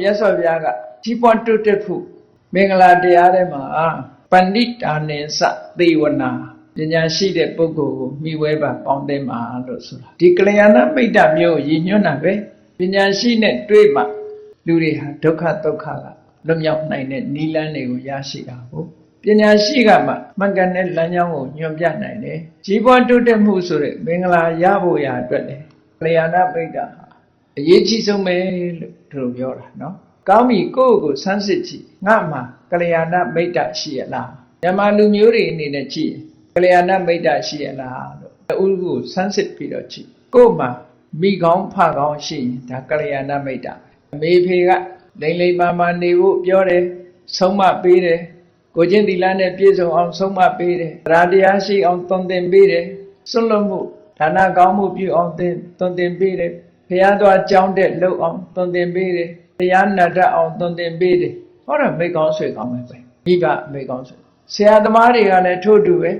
မြတ်စွာဘုရားကကြီးပွားတိုးတက်ဖို့မင်္ဂလာတရားထဲမှာပဏိတာနိသသေဝနာပညာရှိတဲ့ပုဂ္ဂိုလ်ကိုမိဝဲပါပေါင်းတင်ပါလို့ဆိုတာဒီကလျာဏမိတ်တမျိုးကိုရည်ညွှန်းတာပဲပညာရှိနဲ့တွေ့မှလူတွေဟာဒုက္ခဒုက္ခကလွတ်မြောက်နိုင်တဲ့နိလန်းတွေကိုရရှိတာကိုပညာရှိကမှမှန်ကန်တဲ့လမ်းကြောင်းကိုညွှန်ပြနိုင်တယ်ကြီးပွားတိုးတက်မှုဆိုတဲ့မင်္ဂလာရဖို့ရာအတွက်လေကလျာဏမိတ်တဟာ အရေးကြီးဆုံးပဲလို့သူတို့ပြောတာနော်ကောင်းပြီကိုယ့်ကိုယ်ဆန်းစစ်ကြည့်ငါမှာကလျာဏမိတ်တရှိရလားမြန်မာလူမျိုးတွေအနေနဲ့ကြည့်ရင်ကလျာဏမိတ်တရှိရလားလို့ဥကိုဆန်းစစ်ပြီးတော့ကြည့်ကိုယ့်မှာမိကောင်းဖကောင်းရှိရင်ဒါကလျာဏမိတ်တအမေဖေကလိမ့်လိမ့်မာမာနေဖို့ပြောတယ်ဆုံးမပေးတယ်ကိုချင်းသီလနဲ့ပြည့်စုံအောင်ဆုံးမပေးတယ်ဗราတရားရှိအောင်သွန်သင်ပေးတယ်စွန့်လွတ်မှုဒါနကောင်းမှုပြုအောင်သင်သွန်သင်ပေးတယ် ဘုရားသွားကြောင်းတဲ့လှုပ်အောင်သွန်သင်ပေးတယ်ဘုရားနာတတ်အောင်သွန်သင်ပေးတယ်ဟောတော့မိကောင်းဆွေကောင်းပဲပဲမိဘမိကောင်းဆွေဆရာသမားတွေကလည်းထို့တူပဲ